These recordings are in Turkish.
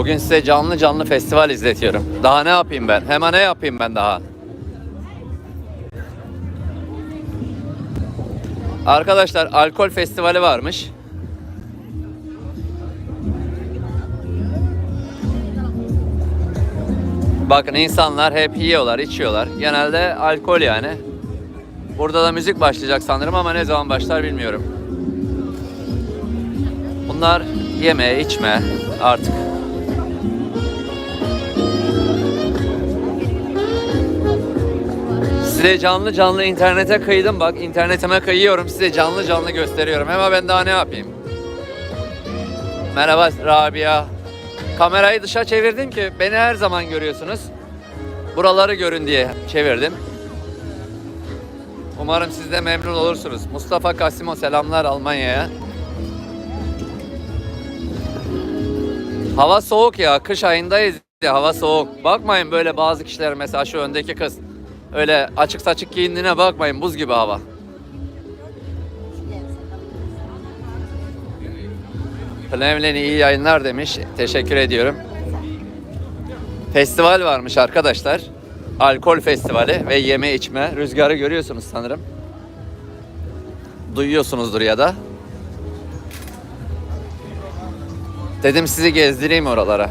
Bugün size canlı canlı festival izletiyorum. Daha ne yapayım ben? Hemen ne yapayım ben daha? Arkadaşlar alkol festivali varmış. Bakın insanlar hep yiyorlar, içiyorlar. Genelde alkol yani. Burada da müzik başlayacak sanırım ama ne zaman başlar bilmiyorum. Bunlar yeme, içme artık. Size canlı canlı internete kıydım bak. internetime kayıyorum. Size canlı canlı gösteriyorum. Ama ben daha ne yapayım? Merhaba Rabia. Kamerayı dışa çevirdim ki beni her zaman görüyorsunuz. Buraları görün diye çevirdim. Umarım siz de memnun olursunuz. Mustafa Kasimo selamlar Almanya'ya. Hava soğuk ya. Kış ayındayız. Hava soğuk. Bakmayın böyle bazı kişiler mesela şu öndeki kız. Öyle açık saçık giyindiğine bakmayın. Buz gibi hava. Plemlin iyi yayınlar demiş. Teşekkür ediyorum. Festival varmış arkadaşlar. Alkol festivali ve yeme içme. Rüzgarı görüyorsunuz sanırım. Duyuyorsunuzdur ya da. Dedim sizi gezdireyim oralara.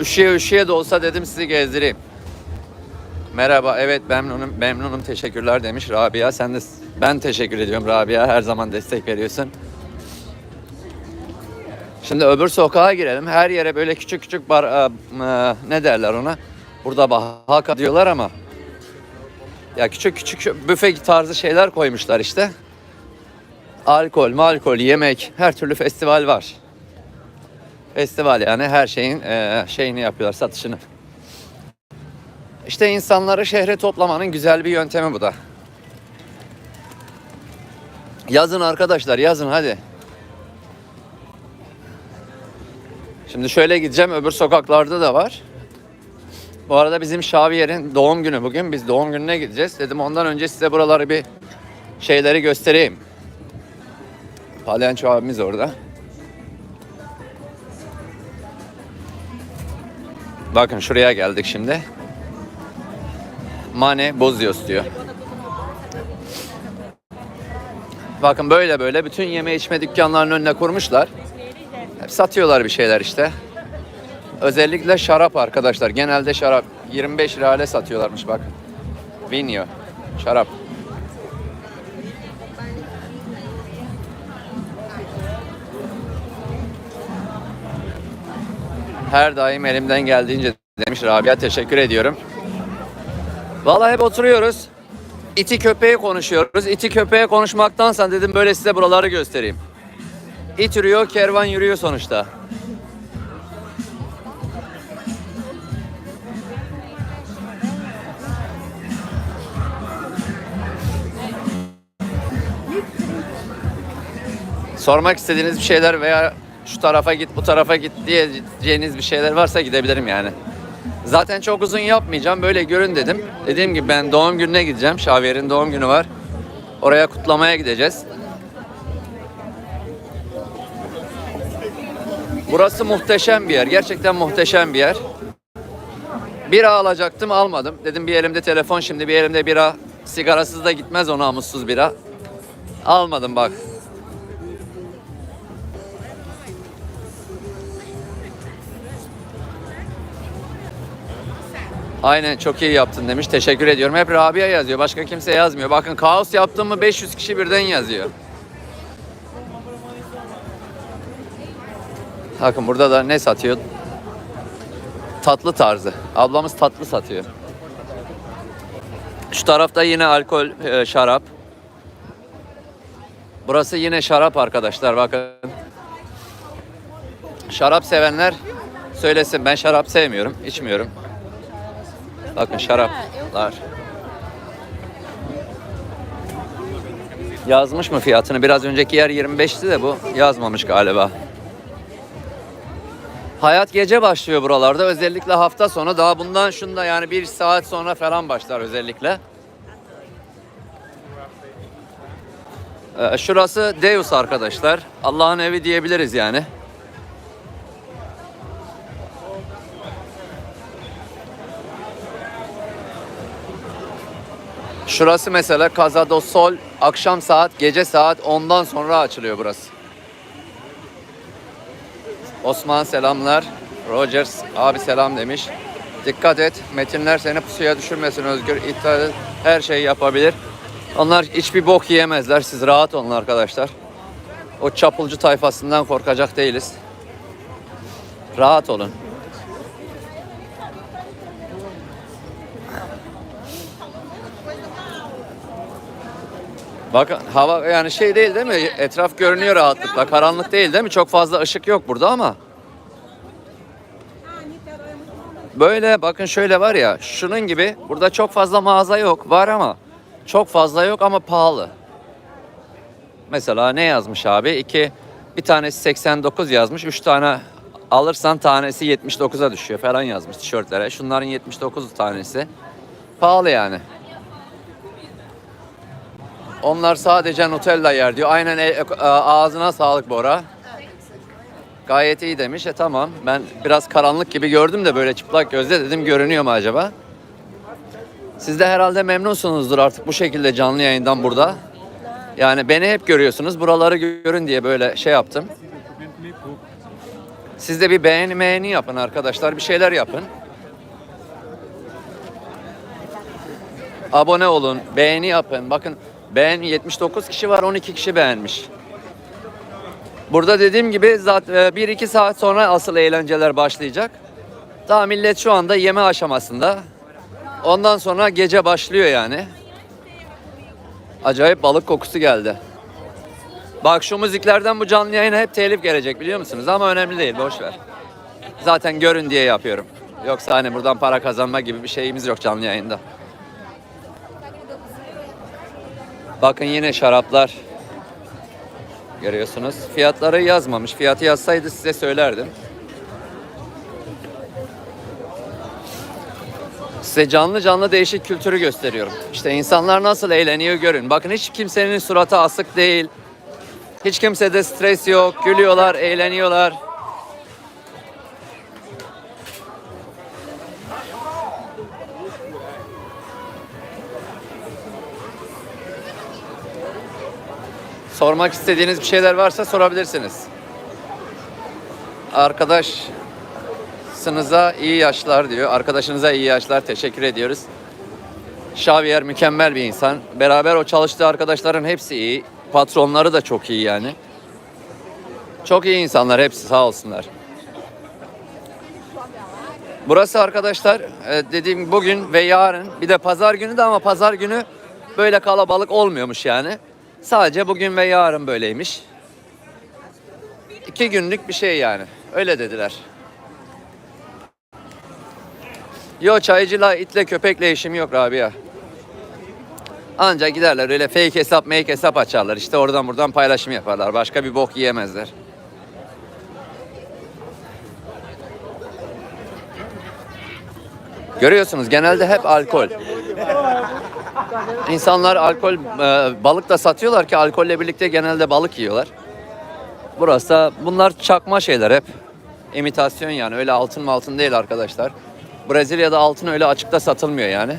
Üşüye üşüye de olsa dedim sizi gezdireyim. Merhaba, evet memnunum, memnunum, teşekkürler demiş Rabia. Sen de, ben teşekkür ediyorum Rabia, her zaman destek veriyorsun. Şimdi öbür sokağa girelim. Her yere böyle küçük küçük bar, e, e, ne derler ona? Burada bahaka diyorlar ama. Ya küçük küçük büfe tarzı şeyler koymuşlar işte. Alkol, malkol, yemek, her türlü festival var. Festival yani her şeyin e, şeyini yapıyorlar, satışını. İşte insanları şehre toplamanın güzel bir yöntemi bu da. Yazın arkadaşlar, yazın hadi. Şimdi şöyle gideceğim, öbür sokaklarda da var. Bu arada bizim Şaviyer'in doğum günü bugün. Biz doğum gününe gideceğiz. Dedim ondan önce size buraları bir şeyleri göstereyim. Palyanço abimiz orada. Bakın şuraya geldik şimdi. Mane bozuyoruz diyor. Bakın böyle böyle bütün yeme içme dükkanlarının önüne kurmuşlar. Hep satıyorlar bir şeyler işte. Özellikle şarap arkadaşlar. Genelde şarap 25 reale satıyorlarmış bak. Vinyo. Şarap. Her daim elimden geldiğince demiş Rabia. Teşekkür ediyorum. Vallahi hep oturuyoruz. İti köpeği konuşuyoruz. İti köpeğe konuşmaktansa dedim böyle size buraları göstereyim. İt yürüyor, kervan yürüyor sonuçta. Sormak istediğiniz bir şeyler veya şu tarafa git, bu tarafa git diyeceğiniz bir şeyler varsa gidebilirim yani. Zaten çok uzun yapmayacağım. Böyle görün dedim. Dediğim gibi ben doğum gününe gideceğim. Şaviyer'in doğum günü var. Oraya kutlamaya gideceğiz. Burası muhteşem bir yer. Gerçekten muhteşem bir yer. Bira alacaktım almadım. Dedim bir elimde telefon şimdi bir elimde bira. Sigarasız da gitmez o namussuz bira. Almadım bak. Aynen çok iyi yaptın demiş. Teşekkür ediyorum. Hep Rabia yazıyor. Başka kimse yazmıyor. Bakın kaos yaptım mı 500 kişi birden yazıyor. Bakın burada da ne satıyor? Tatlı tarzı. Ablamız tatlı satıyor. Şu tarafta yine alkol, e, şarap. Burası yine şarap arkadaşlar bakın. Şarap sevenler söylesin. Ben şarap sevmiyorum, içmiyorum. Bakın şaraplar. Yazmış mı fiyatını? Biraz önceki yer 25'ti de bu yazmamış galiba. Hayat gece başlıyor buralarda. Özellikle hafta sonu. Daha bundan şunda yani bir saat sonra falan başlar özellikle. Ee, şurası Deus arkadaşlar. Allah'ın evi diyebiliriz yani. Şurası mesela Casa do Sol akşam saat, gece saat 10'dan sonra açılıyor burası. Osman selamlar. Rogers abi selam demiş. Dikkat et. Metinler seni pusuya düşürmesin Özgür. İptal. Her şeyi yapabilir. Onlar hiçbir bok yiyemezler. Siz rahat olun arkadaşlar. O çapulcu tayfasından korkacak değiliz. Rahat olun. Bakın hava yani şey değil değil mi? Etraf görünüyor rahatlıkla. Karanlık değil değil mi? Çok fazla ışık yok burada ama. Böyle bakın şöyle var ya şunun gibi burada çok fazla mağaza yok. Var ama çok fazla yok ama pahalı. Mesela ne yazmış abi? İki, bir tanesi 89 yazmış. Üç tane alırsan tanesi 79'a düşüyor falan yazmış tişörtlere. Şunların 79 tanesi. Pahalı yani. Onlar sadece Nutella yer diyor. Aynen e- e- ağzına sağlık Bora. Gayet iyi demiş. E tamam. Ben biraz karanlık gibi gördüm de böyle çıplak gözle dedim görünüyor mu acaba? Siz de herhalde memnunsunuzdur artık bu şekilde canlı yayından burada. Yani beni hep görüyorsunuz. Buraları görün diye böyle şey yaptım. Siz de bir beğeni beğeni yapın arkadaşlar. Bir şeyler yapın. Abone olun, beğeni yapın. Bakın beğen 79 kişi var, 12 kişi beğenmiş. Burada dediğim gibi zaten 1-2 saat sonra asıl eğlenceler başlayacak. Daha millet şu anda yeme aşamasında. Ondan sonra gece başlıyor yani. Acayip balık kokusu geldi. Bak şu müziklerden bu canlı yayına hep telif gelecek biliyor musunuz? Ama önemli değil, boş ver. Zaten görün diye yapıyorum. Yoksa hani buradan para kazanma gibi bir şeyimiz yok canlı yayında. Bakın yine şaraplar. Görüyorsunuz. Fiyatları yazmamış. Fiyatı yazsaydı size söylerdim. Size canlı canlı değişik kültürü gösteriyorum. İşte insanlar nasıl eğleniyor görün. Bakın hiç kimsenin suratı asık değil. Hiç kimsede stres yok. Gülüyorlar, eğleniyorlar. Sormak istediğiniz bir şeyler varsa sorabilirsiniz. Arkadaşınıza iyi yaşlar diyor. Arkadaşınıza iyi yaşlar. Teşekkür ediyoruz. Xavier mükemmel bir insan. Beraber o çalıştığı arkadaşların hepsi iyi. Patronları da çok iyi yani. Çok iyi insanlar hepsi sağ olsunlar. Burası arkadaşlar e, dediğim bugün ve yarın bir de pazar günü de ama pazar günü böyle kalabalık olmuyormuş yani. Sadece bugün ve yarın böyleymiş. İki günlük bir şey yani. Öyle dediler. Yo çaycıyla itle köpekle işim yok Rabia. Ancak giderler öyle fake hesap make hesap açarlar. İşte oradan buradan paylaşım yaparlar. Başka bir bok yiyemezler. Görüyorsunuz genelde hep alkol. İnsanlar alkol, e, balık da satıyorlar ki alkolle birlikte genelde balık yiyorlar. Burası da bunlar çakma şeyler hep. İmitasyon yani öyle altın mı altın değil arkadaşlar. Brezilya'da altın öyle açıkta satılmıyor yani.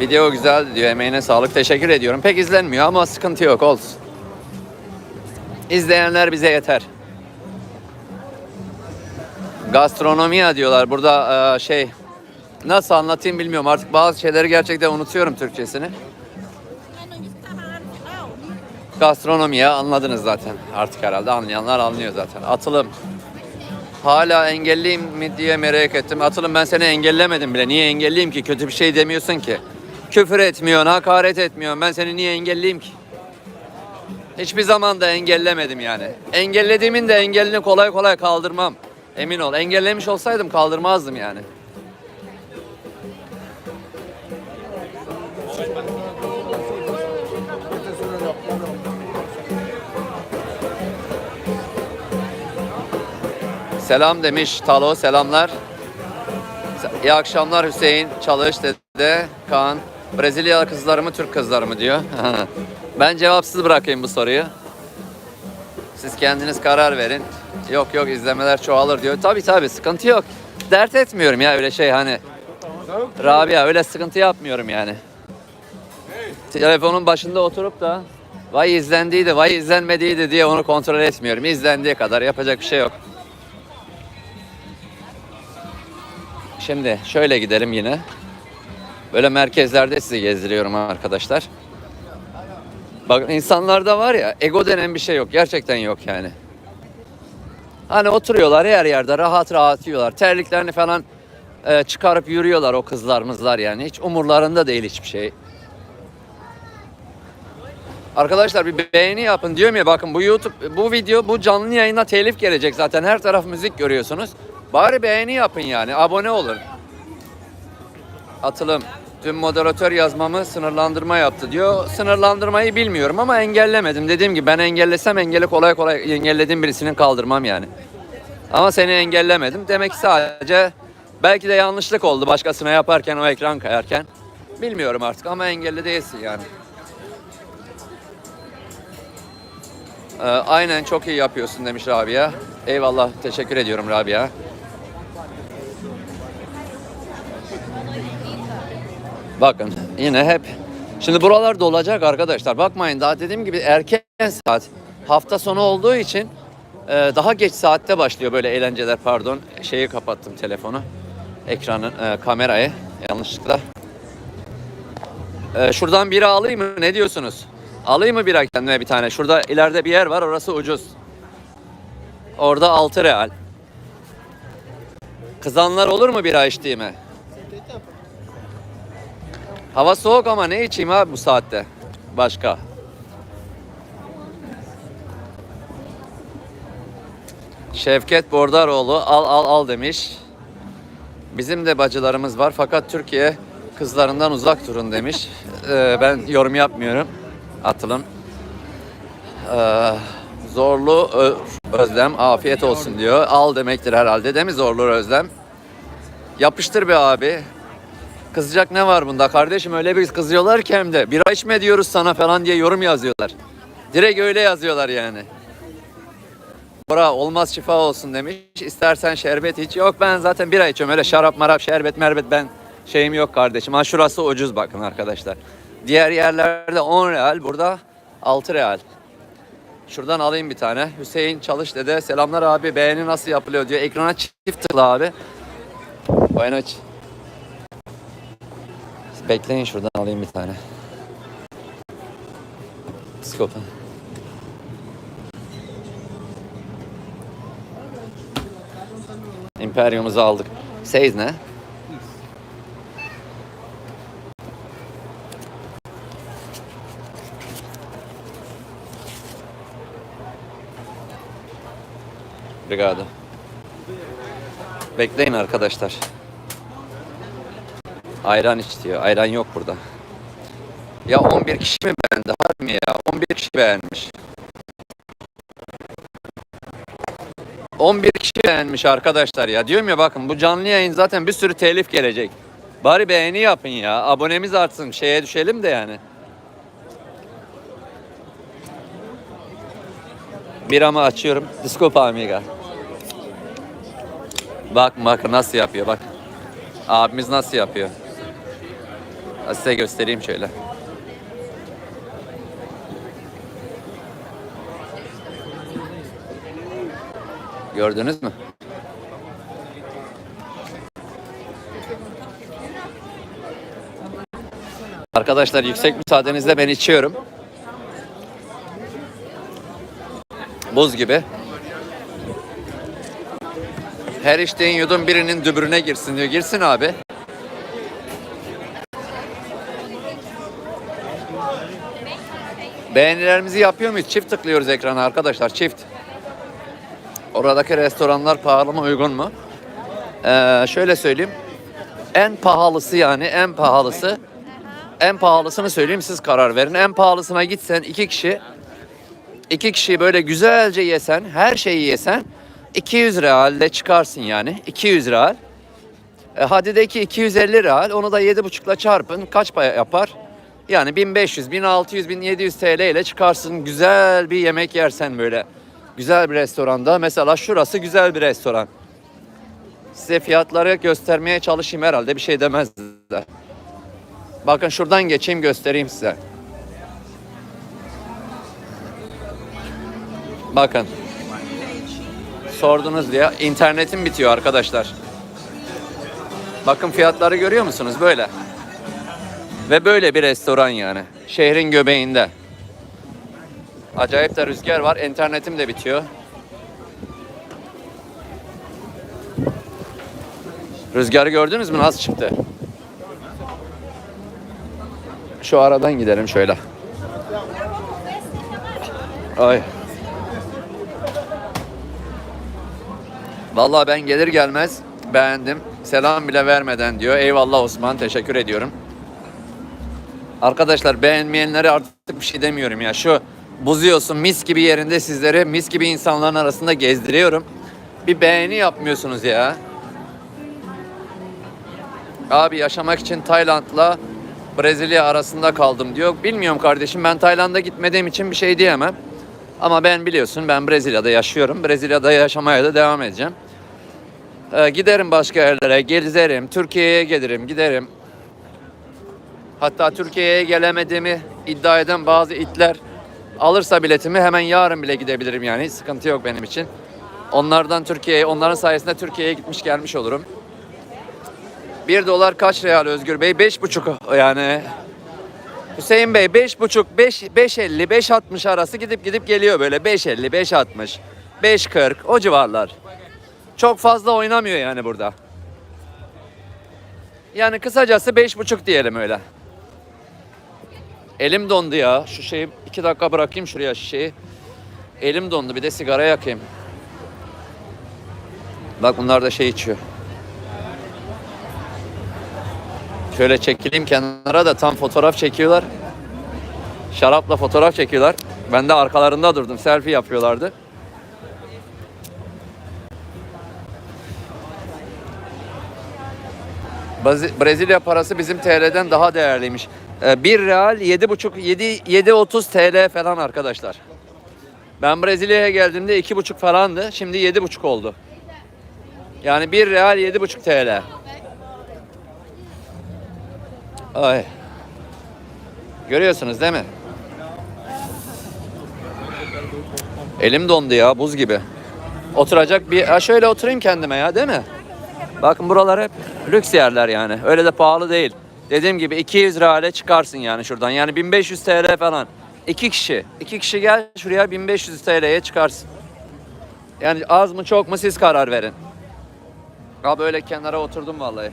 Video güzel diyor emeğine sağlık teşekkür ediyorum. Pek izlenmiyor ama sıkıntı yok olsun. İzleyenler bize yeter. Gastronomiya diyorlar. Burada e, şey nasıl anlatayım bilmiyorum. Artık bazı şeyleri gerçekten unutuyorum Türkçesini. Gastronomiya anladınız zaten. Artık herhalde anlayanlar anlıyor zaten. Atılım. Hala engelliyim mi diye merak ettim. Atılım ben seni engellemedim bile. Niye engelliyim ki? Kötü bir şey demiyorsun ki. Küfür etmiyorsun, hakaret etmiyorsun. Ben seni niye engelleyeyim ki? Hiçbir zaman da engellemedim yani. Engellediğimin de engelini kolay kolay kaldırmam. Emin ol. Engellemiş olsaydım kaldırmazdım yani. Selam demiş Talo selamlar. İyi akşamlar Hüseyin Çalış dede Kaan. Brezilyalı kızları mı Türk kızları mı diyor. ben cevapsız bırakayım bu soruyu. Siz kendiniz karar verin. Yok yok izlemeler çoğalır diyor. Tabii tabii sıkıntı yok. Dert etmiyorum ya öyle şey hani. Rabia öyle sıkıntı yapmıyorum yani. Telefonun başında oturup da vay izlendiydi, vay izlenmediydi diye onu kontrol etmiyorum. İzlendiği kadar yapacak bir şey yok. Şimdi şöyle gidelim yine. Böyle merkezlerde sizi gezdiriyorum arkadaşlar. Bak insanlarda var ya ego denen bir şey yok. Gerçekten yok yani. Hani oturuyorlar her yerde rahat rahat yiyorlar. Terliklerini falan e, çıkarıp yürüyorlar o kızlarımızlar yani. Hiç umurlarında değil hiçbir şey. Arkadaşlar bir beğeni yapın diyorum ya bakın bu YouTube bu video bu canlı yayına telif gelecek zaten her taraf müzik görüyorsunuz. Bari beğeni yapın yani abone olun. Atılım dün moderatör yazmamı sınırlandırma yaptı diyor. Sınırlandırmayı bilmiyorum ama engellemedim. Dediğim gibi ben engellesem engeli kolay kolay engellediğim birisinin kaldırmam yani. Ama seni engellemedim. Demek ki sadece belki de yanlışlık oldu başkasına yaparken o ekran kayarken. Bilmiyorum artık ama engelli değilsin yani. Ee, aynen çok iyi yapıyorsun demiş Rabia. Eyvallah teşekkür ediyorum Rabia. Bakın yine hep şimdi buralar dolacak arkadaşlar. Bakmayın daha dediğim gibi erken saat hafta sonu olduğu için e, daha geç saatte başlıyor böyle eğlenceler pardon. Şeyi kapattım telefonu. Ekranın e, kamerayı yanlışlıkla. E, şuradan biri alayım mı? Ne diyorsunuz? Alayım mı bira kendime bir tane? Şurada ileride bir yer var orası ucuz. Orada 6 real. Kızanlar olur mu bira içtiğime? Hava soğuk ama ne içeyim abi bu saatte? Başka. Şevket Bordaroğlu al al al demiş. Bizim de bacılarımız var fakat Türkiye kızlarından uzak durun demiş. Ee, ben yorum yapmıyorum. Atılım. Ee, zorlu Özlem afiyet olsun diyor. Al demektir herhalde değil mi Zorlu Özlem? Yapıştır be abi. Kızacak ne var bunda kardeşim öyle bir kızıyorlar ki hem de bira içme diyoruz sana falan diye yorum yazıyorlar. Direkt öyle yazıyorlar yani. Bora olmaz şifa olsun demiş. İstersen şerbet iç. Yok ben zaten bira içiyorum. Öyle şarap marap şerbet merbet ben şeyim yok kardeşim. Ha şurası ucuz bakın arkadaşlar. Diğer yerlerde 10 real burada 6 real. Şuradan alayım bir tane. Hüseyin Çalış dede. Selamlar abi beğeni nasıl yapılıyor diyor. Ekrana çift tıkla abi. Noches. Bekleyin şuradan alayım bir tane. Skopa. İmperyumuzu aldık. Seyiz ne? Obrigado. Bekleyin arkadaşlar. Ayran iç diyor. Ayran yok burada. Ya 11 kişi mi beğendi? Harbi mi ya? 11 kişi beğenmiş. 11 kişi beğenmiş arkadaşlar ya. Diyorum ya bakın bu canlı yayın zaten bir sürü telif gelecek. Bari beğeni yapın ya. Abonemiz artsın. Şeye düşelim de yani. Biramı açıyorum. Disco Amiga. Bak bak nasıl yapıyor bak. Abimiz nasıl yapıyor. Size göstereyim şöyle. Gördünüz mü? Arkadaşlar yüksek müsaadenizle ben içiyorum. Buz gibi. Her içtiğin yudum birinin dübürüne girsin diyor. Girsin abi. Beğenilerimizi yapıyor muyuz? Çift tıklıyoruz ekrana arkadaşlar. Çift. Oradaki restoranlar pahalı mı uygun mu? Ee, şöyle söyleyeyim. En pahalısı yani en pahalısı. En pahalısını söyleyeyim siz karar verin. En pahalısına gitsen iki kişi iki kişi böyle güzelce yesen, her şeyi yesen 200 realde çıkarsın yani. 200 real. E, hadi de ki 250 real. Onu da 7,5'la çarpın. Kaç yapar? Yani 1500, 1600, 1700 TL ile çıkarsın. Güzel bir yemek yersen böyle. güzel bir restoranda. Mesela şurası güzel bir restoran. Size fiyatları göstermeye çalışayım herhalde bir şey demezler. Bakın şuradan geçeyim göstereyim size. Bakın. Sordunuz diye internetim bitiyor arkadaşlar. Bakın fiyatları görüyor musunuz böyle. Ve böyle bir restoran yani. Şehrin göbeğinde. Acayip de rüzgar var. İnternetim de bitiyor. Rüzgarı gördünüz mü? Nasıl çıktı? Şu aradan gidelim şöyle. Ay. Vallahi ben gelir gelmez beğendim. Selam bile vermeden diyor. Eyvallah Osman teşekkür ediyorum. Arkadaşlar beğenmeyenlere artık bir şey demiyorum ya. Şu buzuyorsun mis gibi yerinde sizleri mis gibi insanların arasında gezdiriyorum. Bir beğeni yapmıyorsunuz ya. Abi yaşamak için Tayland'la Brezilya arasında kaldım diyor. Bilmiyorum kardeşim ben Tayland'a gitmediğim için bir şey diyemem. Ama ben biliyorsun ben Brezilya'da yaşıyorum. Brezilya'da yaşamaya da devam edeceğim. Ee, giderim başka yerlere, gezerim. Türkiye'ye gelirim, giderim. Hatta Türkiye'ye gelemediğimi iddia eden bazı itler alırsa biletimi hemen yarın bile gidebilirim yani. Hiç sıkıntı yok benim için. Onlardan Türkiye'ye, onların sayesinde Türkiye'ye gitmiş gelmiş olurum. 1 dolar kaç real Özgür Bey? 5,5 yani. Hüseyin Bey 5,5 5 5.50 5.60 arası gidip gidip geliyor böyle 5.50 5.60 5.40 o civarlar. Çok fazla oynamıyor yani burada. Yani kısacası 5,5 diyelim öyle. Elim dondu ya. Şu şeyi iki dakika bırakayım şuraya şişeyi. Elim dondu bir de sigara yakayım. Bak bunlar da şey içiyor. Şöyle çekileyim kenara da tam fotoğraf çekiyorlar. Şarapla fotoğraf çekiyorlar. Ben de arkalarında durdum. Selfie yapıyorlardı. Brezilya parası bizim TL'den daha değerliymiş. 1 real 7,5 7 7.30 TL falan arkadaşlar. Ben Brezilya'ya geldiğimde 2,5 falandı. Şimdi 7,5 oldu. Yani 1 real 7,5 TL. Ay. Görüyorsunuz değil mi? Elim dondu ya buz gibi. Oturacak bir ha şöyle oturayım kendime ya değil mi? Bakın buralar hep lüks yerler yani. Öyle de pahalı değil. Dediğim gibi 200 reale çıkarsın yani şuradan. Yani 1500 TL falan. İki kişi. iki kişi gel şuraya 1500 TL'ye çıkarsın. Yani az mı çok mu siz karar verin. Ha böyle kenara oturdum vallahi.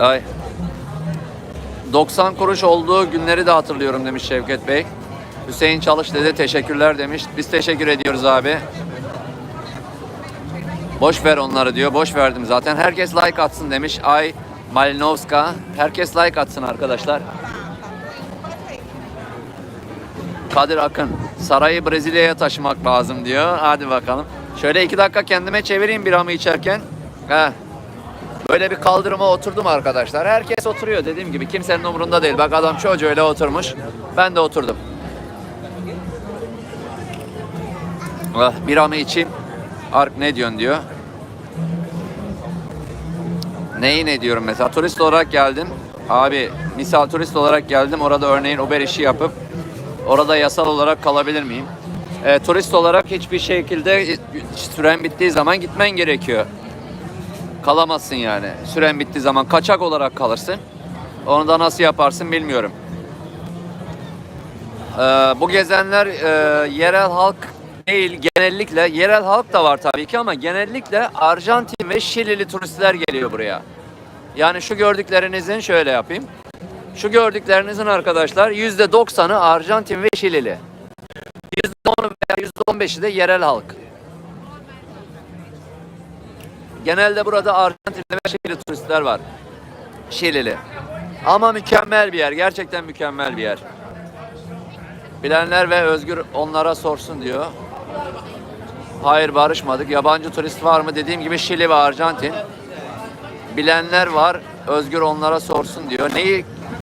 Ay. 90 kuruş olduğu günleri de hatırlıyorum demiş Şevket Bey. Hüseyin Çalış dedi teşekkürler demiş. Biz teşekkür ediyoruz abi. Boş ver onları diyor. Boş verdim zaten. Herkes like atsın demiş. Ay Malinovska. Herkes like atsın arkadaşlar. Kadir Akın. Sarayı Brezilya'ya taşımak lazım diyor. Hadi bakalım. Şöyle iki dakika kendime çevireyim biramı içerken. Heh. Böyle bir kaldırıma oturdum arkadaşlar. Herkes oturuyor dediğim gibi. Kimsenin umurunda değil. Bak adam çocuğuyla oturmuş. Ben de oturdum. Ah, biramı içeyim. Ark ne diyorsun diyor. Neyi ne diyorum mesela? Turist olarak geldim. Abi misal turist olarak geldim. Orada örneğin Uber işi yapıp orada yasal olarak kalabilir miyim? E, turist olarak hiçbir şekilde süren bittiği zaman gitmen gerekiyor. Kalamazsın yani. Süren bittiği zaman kaçak olarak kalırsın. Onu da nasıl yaparsın bilmiyorum. Ee, bu gezenler e, yerel halk değil genellikle yerel halk da var tabii ki ama genellikle Arjantin ve Şilili turistler geliyor buraya. Yani şu gördüklerinizin şöyle yapayım. Şu gördüklerinizin arkadaşlar yüzde doksanı Arjantin ve Şilili. Yüzde onu veya yüzde on beşi de yerel halk. Genelde burada Arjantinli ve Şilili turistler var. Şilili. Ama mükemmel bir yer. Gerçekten mükemmel bir yer. Bilenler ve Özgür onlara sorsun diyor. Hayır barışmadık. Yabancı turist var mı? Dediğim gibi Şili ve Arjantin. Bilenler var. Özgür onlara sorsun diyor. Neyi